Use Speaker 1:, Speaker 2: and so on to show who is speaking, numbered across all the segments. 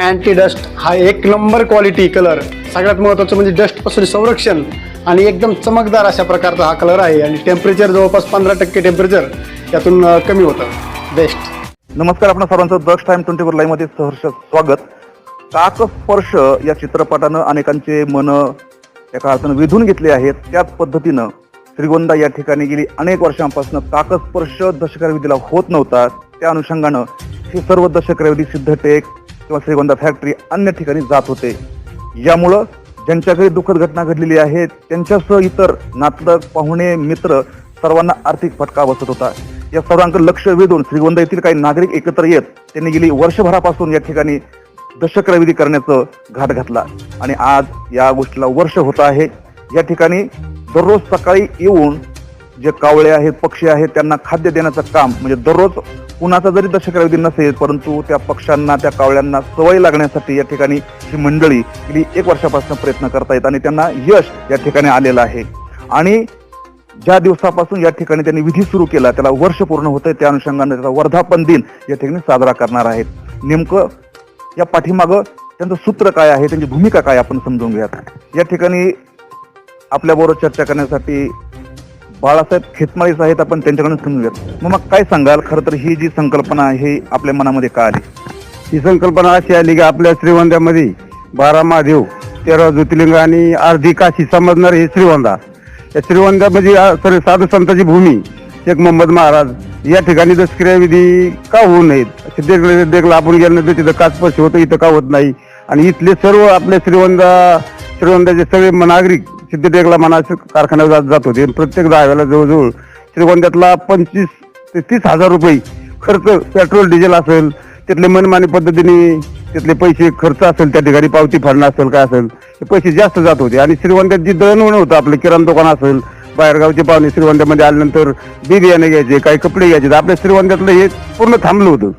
Speaker 1: anti dust हा एक number quality colour सगळ्यात महत्त्वाचं म्हणजे डस्टपासून संरक्षण आणि एकदम चमकदार अशा प्रकारचा हा कलर आहे आणि टेम्परेचर जवळपास पंधरा टक्के टेम्परेचर यातून कमी होतं. बेस्ट
Speaker 2: नमस्कार आपण सर्वांचं दक्ष टाइम ट्वेंटी फोर लाईव्हमध्ये सहर्ष स्वागत. काकस्पर्श या चित्रपटानं अनेकांचे मन एका अर्थानं विधून घेतले आहेत. त्याच पद्धतीनं श्रीगोंदा या ठिकाणी गेली अनेक वर्षांपासून काकस्पर्श दशकरविधीला होत नव्हता. त्या अनुषंगानं हे सर्व दशकविधी सिद्धटेक किंवा श्रीगोंदा फॅक्टरी अन्य ठिकाणी जात होते. यामुळं ज्यांच्याकडे दुःखद घटना घडलेली आहे त्यांच्यासह इतर नातलग पाहुणे मित्र सर्वांना आर्थिक फटका बसत होता. या सर्वांकडे लक्ष वेधून श्रीगोंदा येथील काही नागरिक एकत्र येत त्यांनी गेली वर्षभरापासून या ठिकाणी दशक्रविधी करण्याचं घाट घातला. आणि आज या गोष्टीला वर्ष होत आहे. या ठिकाणी दररोज सकाळी येऊन जे कावळे आहेत पक्षी आहेत त्यांना खाद्य देण्याचं काम म्हणजे दररोज कुणाचा जरी दशकरावधी नसेल परंतु त्या पक्षांना त्या कावळ्यांना सवय लागण्यासाठी या ठिकाणी ही मंडळी गेली एक वर्षापासून प्रयत्न करतायत आणि त्यांना यश या ठिकाणी आलेलं आहे. आणि ज्या दिवसापासून या ठिकाणी त्यांनी विधी सुरू केला त्याला वर्ष पूर्ण होतंय त्या अनुषंगाने त्याचा वर्धापन दिन या ठिकाणी साजरा करणार आहेत. नेमकं या पाठीमागं त्यांचं सूत्र काय आहे त्यांची भूमिका काय आपण समजून घेऊयात. या ठिकाणी आपल्याबरोबर चर्चा करण्यासाठी बाळासाहेब खेतमाळीस आहेत आपण त्यांच्याकडून समजून घेत मग मग काय सांगाल? खरं तर ही जी संकल्पना आहे आपल्या मनामध्ये का आली?
Speaker 1: ही संकल्पना अशी आली की आपल्या श्रीगोंद्यामध्ये बारा महादेव तेरा ज्योतिर्लिंग आणि अर्धी काशी समजणार हे श्रीवंदा. या श्रीवंदामध्ये सर साधू संतांची भूमी शेख मोहम्मद महाराज या ठिकाणी दशक्रियाविधी का होऊ नयेत? सिद्धेकडे देखला आपण गेल्यानंतर तिथं काचपश होतं इथं का होत नाही? आणि इथले सर्व आपले श्रीवंदा श्रीवंदाचे सगळे नागरिक सिद्धटेकला म्हणा कारखान्यावर जात जात होते. आणि प्रत्येक दहाव्याला जवळजवळ श्रीगोंद्यातला पंचवीस ते तीस हजार रुपये खर्च पेट्रोल डिझेल असेल तिथले मनमानी पद्धतीने तिथले पैसे खर्च असेल त्या ठिकाणी पावती फाडणं असेल काय असेल हे पैसे जास्त जात होते. आणि श्रीगोंद्यात जी दळणवळण होतं आपलं किराणा दुकान असेल बाहेरगावचे पाहुणे श्रीगोंद्यामध्ये आल्यानंतर बी बियाणे घ्यायचे काही कपडे घ्यायचे तर आपल्या श्रीगोंद्यातलं हे पूर्ण थांबलं होतं.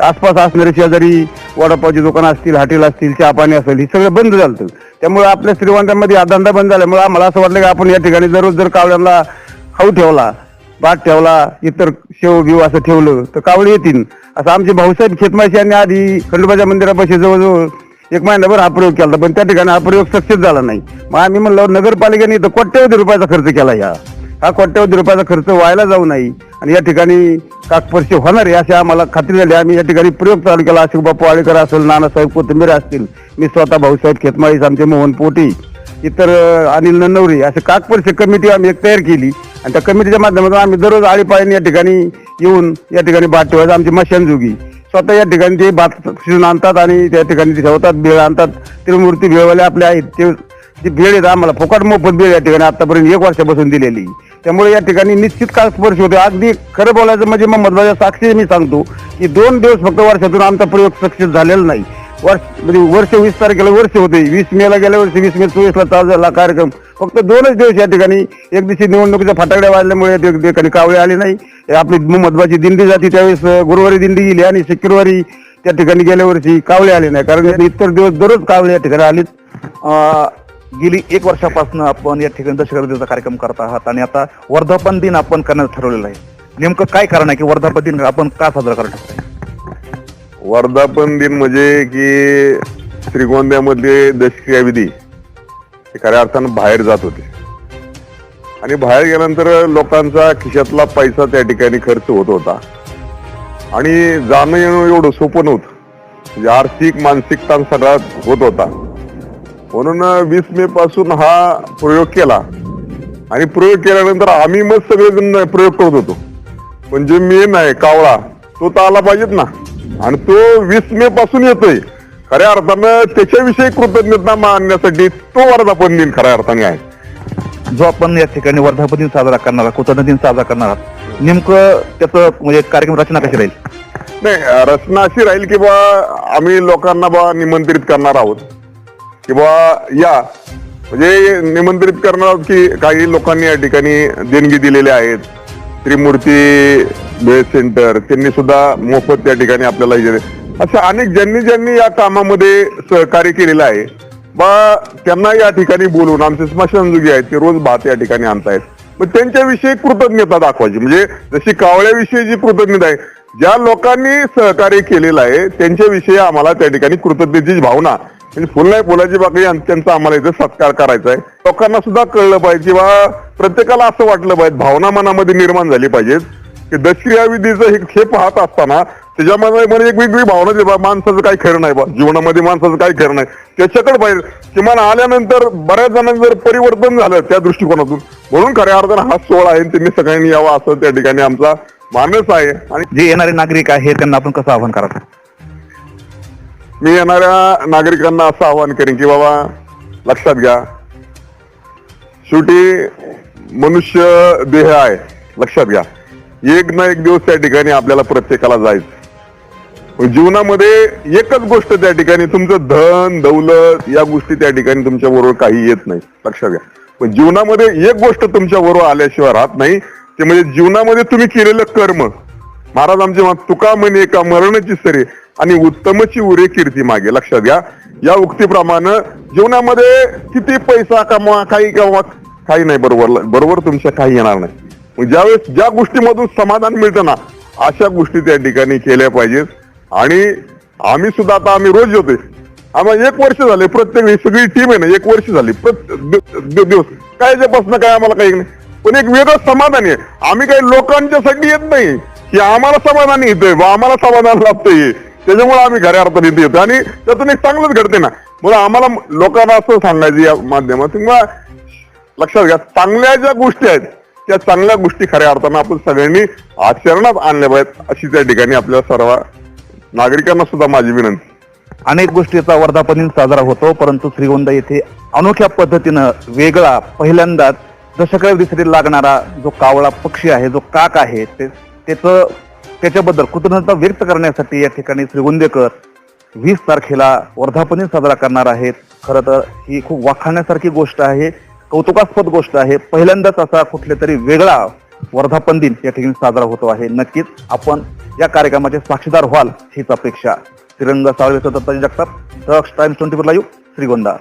Speaker 1: आसपास असणारे शेजारी वडापावची दुकानं असतील हॉटेल असतील चहा पाणी असेल हे सगळं बंद झालं त्यामुळे आपल्या श्रीवंतांमध्ये हा धंदा बंद झाल्यामुळे आम्हाला असं वाटलं की आपण या ठिकाणी दररोज जर कावळ्यांना खाऊ ठेवला भात ठेवला इतर शेव बिव असं ठेवलं तर कावळे येतील. असं आमचे भाऊसाहेब खेतमाशी यांनी आधी खंडोबाच्या मंदिरापाशी जवळजवळ एक महिनाभर हा प्रयोग केला होता, पण त्या ठिकाणी हा प्रयोग सक्सेस झाला नाही. मग आम्ही म्हणलं नगरपालिकेने इथं कोट्यवधी रुपयाचा खर्च केला या. हा कोट्यवधी रुपयाचा खर्च व्हायला जाऊ नाही. आणि या ठिकाणी काकपरशी होणार आहे अशी आम्हाला खात्री झाली. आम्ही या ठिकाणी प्रयोग चालू केला. अशोक बापू आळेकर असेल नानासाहेब कोथिंबीर असतील मी स्वतः भाऊसाहेब खेतमाळीस आमचे मोहन पोटी इतर अनिल नन्नवरे असे काकपरशी कमिटी आम्ही एक तयार केली. आणि त्या कमिटीच्या माध्यमातून आम्ही दररोज आळीपाळीने या ठिकाणी येऊन या ठिकाणी भात ठेवायचं आमची मशानजोगी स्वतः या ठिकाणी ते भात शिजून आणतात आणि त्या ठिकाणी ते ठेवतात भेळ आणतात त्रिमूर्ती भेळवाले आपले आहेत ते जी भेळ आहेत आम्हाला फुकट मोफत भेळ या ठिकाणी आतापर्यंत एक वर्षापासून दिलेली. त्यामुळे या ठिकाणी निश्चित काळ स्पर्श होतो अगदी खरं बोलायचं म्हणजे मोहम्मद साक्षी मी सांगतो की दोन दिवस फक्त वर्षातून आमचा प्रयोग सक्सेस झालेला नाही. वर्ष म्हणजे वर्ष वीस तारखेला वर्ष होते. वीस मेला गेल्या वर्षी वीस मे चोवीसला चालू झाला कार्यक्रम. फक्त दोनच दिवस या ठिकाणी एक दिवशी निवडणुकीच्या फटाकड्या वाजल्यामुळे त्या ठिकाणी कावळे आले नाही. आपली महत्वाची दिंडी जाती त्यावेळेस गुरुवारी दिंडी गेली आणि शुक्रवारी त्या ठिकाणी गेल्या वर्षी कावळे आले नाही. कारण इतर दिवस दररोज कावळे या ठिकाणी आलीत.
Speaker 2: गेली एक वर्षापासून आपण या ठिकाणी दशकविधीचा कार्यक्रम करत आहात आणि आता वर्धापन दिन आपण करण्याचं ठरवलेलं आहे. नेमकं काय कारण आहे की वर्धापन दिन आपण का साजरा करत
Speaker 3: वर्धापन दिन म्हणजे की श्रीगोंद्यामधले दशक्रियाविधी खऱ्या अर्थानं बाहेर जात होते. आणि बाहेर गेल्यानंतर लोकांचा खिशातला पैसा त्या ठिकाणी खर्च होत होता. आणि जाणं येणं एवढं सोपं नव्हतं. म्हणजे आर्थिक मानसिक ताण सगळा होत होता. म्हणून वीस मे पासून हा प्रयोग केला. आणि प्रयोग केल्यानंतर आम्ही मग सगळेजण प्रयोग करत होतो. पण जे मेन आहे कावळा तो तर आला पाहिजेत ना. आणि तो वीस मे पासून येतोय. खऱ्या अर्थानं त्याच्याविषयी कृतज्ञता मानण्यासाठी तो वर्धापन दिन खऱ्या अर्थाने आहे.
Speaker 2: जो आपण या ठिकाणी वर्धापन दिन साजरा करणार आहोत कृतज्ञ दिन साजरा करणार आहोत नेमकं त्याचं म्हणजे कार्यक्रम रचना कशी राहील?
Speaker 3: नाही रचना अशी राहील की बा आम्ही लोकांना बा निमंत्रित करणार आहोत. की या म्हणजे निमंत्रित करणार आहोत की काही लोकांनी या ठिकाणी देणगी दिलेल्या आहेत. त्रिमूर्ती बेस सेंटर त्यांनी सुद्धा मोफत त्या ठिकाणी आपल्याला अशा अनेक ज्यांनी ज्यांनी या कामामध्ये सहकार्य केलेलं आहे बा त्यांना या ठिकाणी बोलून आमचे स्मशानजुगी आहेत ते रोज भात या ठिकाणी आणतायत. मग त्यांच्याविषयी कृतज्ञता दाखवायची. म्हणजे जशी कावळ्याविषयी जी कृतज्ञता आहे ज्या लोकांनी सहकार्य केलेलं आहे त्यांच्याविषयी आम्हाला त्या ठिकाणी कृतज्ञतेची भावना म्हणजे फुल नाही फुलाची बाकी त्यांचा आम्हाला इथे सत्कार करायचा आहे. लोकांना सुद्धा कळलं पाहिजे किंवा प्रत्येकाला असं वाटलं पाहिजे भावना मनामध्ये निर्माण झाली पाहिजेत की दशक्रिया विधीचं हे पाहत असताना त्याच्यामध्ये म्हणजे एक वेगळी भावना दिली बा माणसाचं काही खरं नाही बा जीवनामध्ये माणसाचं काही खरं नाही. त्याच्याकडे पाहिजे किमान आल्यानंतर बऱ्याच जणांचं जर परिवर्तन झालं त्या दृष्टिकोनातून म्हणून खऱ्या अर्थानं हा सोहळा आहे आणि त्यांनी सगळ्यांनी यावा असं त्या ठिकाणी आमचा मानस आहे. आणि
Speaker 2: जे येणारे नागरिक आहे त्यांना आपण कसं आव्हान करायचं
Speaker 3: मी येणाऱ्या नागरिकांना असं आवाहन करेन की बाबा लक्षात घ्या. शेवटी मनुष्य देह आहे लक्षात घ्या. एक ना एक दिवस त्या ठिकाणी आपल्याला प्रत्येकाला जायचं. जीवनामध्ये एकच गोष्ट त्या ठिकाणी तुमचं धन दौलत या गोष्टी त्या ठिकाणी तुमच्या बरोबर काही येत नाही. लक्षात घ्या. पण जीवनामध्ये एक गोष्ट तुमच्या बरोबर आल्याशिवाय राहत नाही ते म्हणजे जीवनामध्ये तुम्ही केलेलं कर्म. महाराज आमचे तुका म्हणे एका मरणाची सरे. आणि उत्तमची उरे कीर्ती मागे. लक्षात घ्या. या उक्तीप्रमाणे जीवनामध्ये किती पैसा कमवा काही कमवा काही नाही बरोबर. बरोबर तुमच्या काही येणार नाही. मग ज्यावेळेस ज्या गोष्टीमधून समाधान मिळतं ना अशा गोष्टी त्या ठिकाणी केल्या पाहिजेत. आणि आम्ही सुद्धा आता आम्ही रोज येतोय आम्हाला एक वर्ष झाले प्रत्येक सगळी टीम आहे ना एक वर्ष झाली. प्रत्येक दिवस. काय बसणं काय आम्हाला काही नाही. पण एक वेगळं समाधान आहे. आम्ही काही लोकांच्यासाठी येत नाही की आम्हाला समाधान येतंय व आम्हाला समाधान लाभतंय. त्याच्यामुळे आम्ही खऱ्या अर्थाने इथे येतो आणि त्यातून एक चांगलंच घडते ना. म्हणून आम्हाला लोकांना असं सांगायचं या माध्यमातून किंवा लक्षात घ्या चांगल्या ज्या गोष्टी आहेत त्या चांगल्या गोष्टी खऱ्या अर्थानं आपण सगळ्यांनी आचरणात आणल्या पाहिजेत अशी त्या ठिकाणी आपल्या सर्व नागरिकांना सुद्धा माझी विनंती.
Speaker 2: अनेक गोष्टीचा वर्धापन दिन साजरा होतो परंतु श्रीगोंदा येथे अनोख्या पद्धतीनं वेगळा पहिल्यांदाच दशकाळ दिसरी लागणारा जो कावळा पक्षी आहे जो काक आहे ते त्याचं त्याच्याबद्दल कृतज्ञता व्यक्त करण्यासाठी या ठिकाणी श्रीगोंदेकर वीस तारखेला वर्धापनी साजरा करणार आहेत. खरं तर ही खूप वाखाणण्यासारखी गोष्ट आहे. कौतुकास्पद गोष्ट आहे. पहिल्यांदाच असा कुठल्या तरी वेगळा वर्धापन दिन या ठिकाणी साजरा होतो आहे. नक्कीच आपण या कार्यक्रमाचे साक्षीदार व्हाल हीच अपेक्षा. तिरंगा सावळे जगतात Jagtap. Times twenty four live Shrigonda.